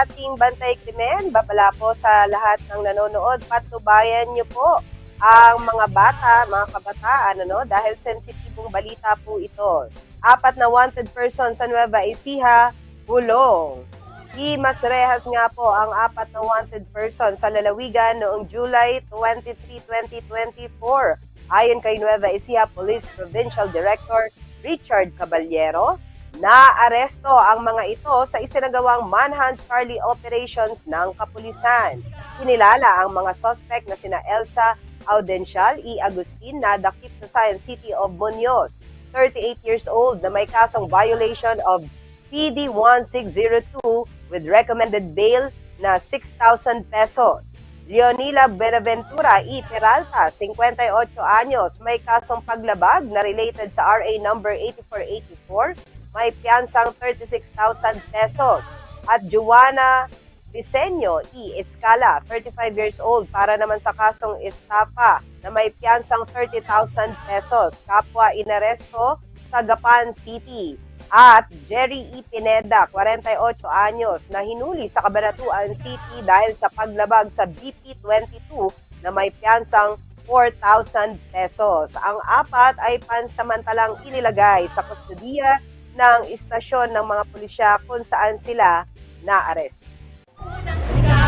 ating Bantay Krimen. Babala po sa lahat ng nanonood. Patubayan niyo po ang mga bata, mga kabataan, ano, dahil sensitibong balita po ito. Apat na wanted person sa Nueva Ecija, bulong. Imas Rehas nga po ang apat na wanted person sa lalawigan noong July 23, 2024. Ayon kay Nueva Ecija Police Provincial Director Richard Caballero, Naaresto ang mga ito sa isinagawang manhunt Charlie operations ng kapulisan. Kinilala ang mga suspect na sina Elsa Audencial E. Agustin na dakip sa Science City of Muñoz, 38 years old na may kasong violation of PD 1602 with recommended bail na 6,000 pesos. Leonila Benaventura E. Peralta, 58 anyos, may kasong paglabag na related sa RA number 8484, may piyansang 36,000 pesos. At Juana Visenyo E. Escala, 35 years old, para naman sa kasong estafa na may piyansang 30,000 pesos. Kapwa inaresto, Tagapan City. At Jerry E. Pineda, 48 anyos, na hinuli sa Cabanatuan City dahil sa paglabag sa BP-22 na may piyansang 4,000 pesos. Ang apat ay pansamantalang inilagay sa kustodiya ng istasyon ng mga pulisya kung saan sila naaresto. Unang sigaw